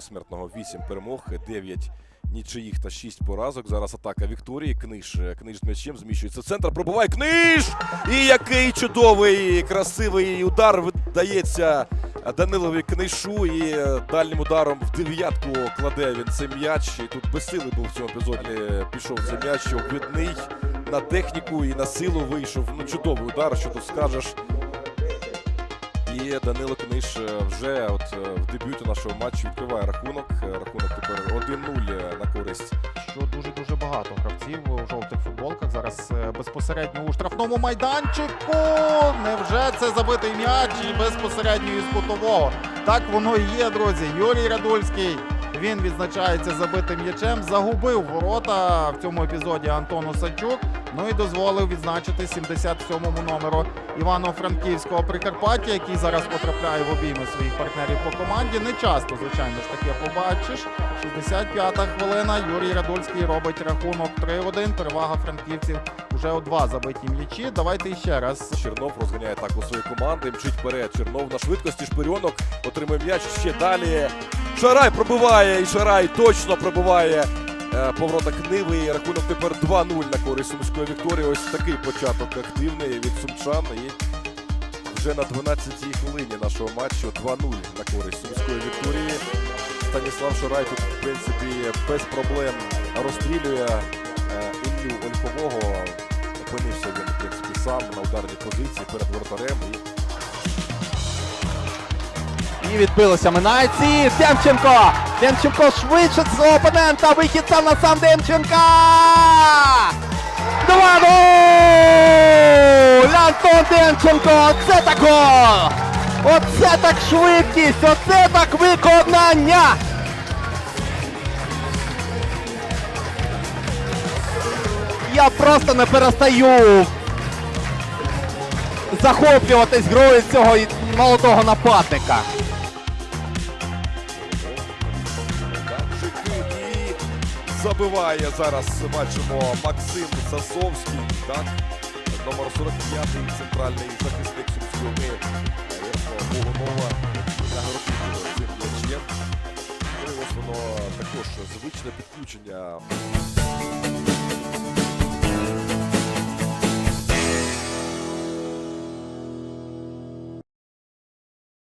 безсмертного 8 перемог, 9 нічиїх та 6 поразок. Зараз атака Вікторії. Книж, книж з м'ячем зміщується в центр. Пробиває книж! І який чудовий, красивий удар видається Данилові Книшу. І дальнім ударом в дев'ятку кладе він цей м'яч. І тут безсилий був в цьому епізоді. Пішов цей м'яч, обвідний на техніку і на силу вийшов. Ну, чудовий удар, що тут скажеш. І Данило Книж е, вже от е, в дебюті нашого матчу відкриває рахунок. Е, Рахунок тепер 1-0 на користь. що дуже-дуже багато гравців у жовтих футболках. Зараз безпосередньо у штрафному майданчику. Невже це забитий м'яч і безпосередньо із кутового? Так воно і є, друзі. Юрій Радульський. Він відзначається забитим м'ячем. Загубив ворота в цьому епізоді Антон Осадчук. Ну і дозволив відзначити 77-му номеру Івано-Франківського Прикарпаття, який зараз потрапляє в обійми своїх партнерів по команді. Не часто, звичайно ж таке побачиш. 65-та хвилина. Юрій Радульський робить рахунок 3-1. Перевага франківців вже у два забиті м'ячі. Давайте іще раз. Чернов розганяє атаку своєї команди. Мчить вперед. Чернов на швидкості. Шпирьонок отримує м'яч ще далі. Шарай пробиває, і Шарай точно пробиває поворота Книви. Рахунок тепер 2-0 на користь Сумської Вікторії. Ось такий початок активний від сумчан. І вже на 12-й хвилині нашого матчу 2-0 на користь Сумської Вікторії. Станіслав Шарай тут, в принципі, без проблем розстрілює е, Іллю Ольхового. Опинився він, в принципі, сам на ударній позиції перед воротарем. І І відбилося Минайці. Демченко! Демченко швидше свого опонента. Вихід сам на сам Демченка! 2-0! Антон Демченко! Оце так гол! Оце так швидкість! Оце так виконання! Я просто не перестаю захоплюватись грою цього молодого нападника. Забиває зараз. Бачимо Максим Сасовський. Так? Номер 45 центральний захисник Сумської Ярослава для Нагородив цим м'ячем. Ось воно також звичне підключення